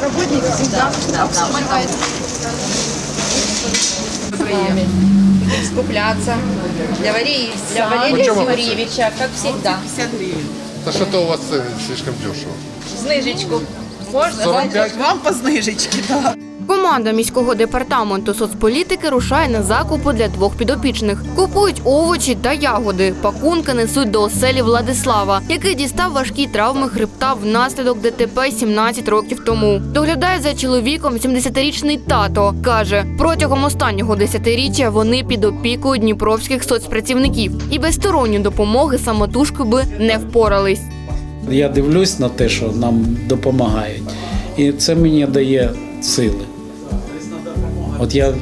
Работник всегда обслуживает. Скупляться. Для Валерия, для Валерия Почему? Юрьевича, как всегда. Та что-то у вас цены слишком дешево. Знижечку. Можно? 45? Вам по знижечці, так. Команда міського департаменту соцполітики рушає на закупи для двох підопічних. Купують овочі та ягоди. Пакунки несуть до оселі Владислава, який дістав важкі травми хребта внаслідок ДТП 17 років тому. Доглядає за чоловіком 70-річний тато. каже, протягом останнього десятиріччя вони під опікою дніпровських соцпрацівників і без сторонньої допомоги самотужки би не впорались. Я дивлюсь на те, що нам допомагають, і це мені дає сили. От я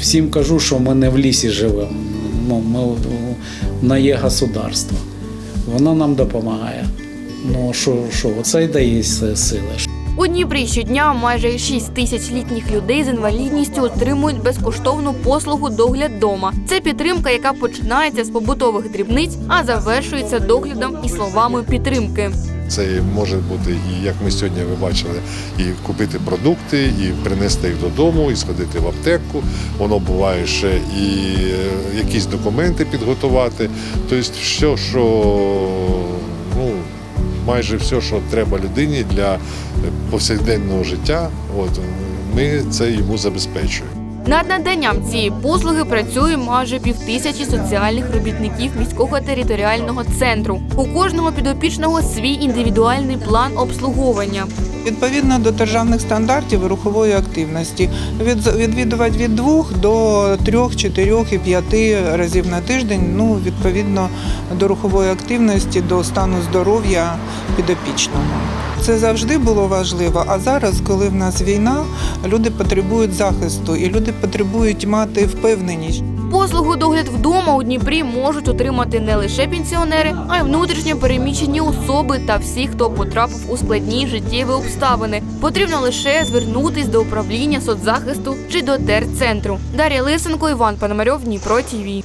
всім кажу, що ми не в лісі живемо, ну, ми на є государство. Воно нам допомагає. Ну що, що, оце й дає сили. У Дніпрі щодня майже 6 тисяч літніх людей з інвалідністю отримують безкоштовну послугу догляд дома. Це підтримка, яка починається з побутових дрібниць, а завершується доглядом і словами підтримки. Це може бути і як ми сьогодні ви бачили, і купити продукти, і принести їх додому, і сходити в аптеку. Воно буває ще і е, якісь документи підготувати. Тобто, все, що ну майже все, що треба людині для повсякденного життя, от ми це йому забезпечуємо. Над наданням цієї послуги працює майже півтисячі соціальних робітників міського територіального центру. У кожного підопічного свій індивідуальний план обслуговування. Відповідно до державних стандартів рухової активності від відвідувати від двох до трьох, чотирьох і п'яти разів на тиждень. Ну відповідно до рухової активності, до стану здоров'я підопічного. Це завжди було важливо. А зараз, коли в нас війна, люди потребують захисту і люди потребують мати впевненість. Послугу догляд вдома у Дніпрі можуть отримати не лише пенсіонери, а й внутрішньо переміщені особи та всі, хто потрапив у складні життєві обставини. Потрібно лише звернутись до управління соцзахисту чи до терцентру. Дар'я Лисенко, Іван Пономарьов, Дніпро ТІВІ.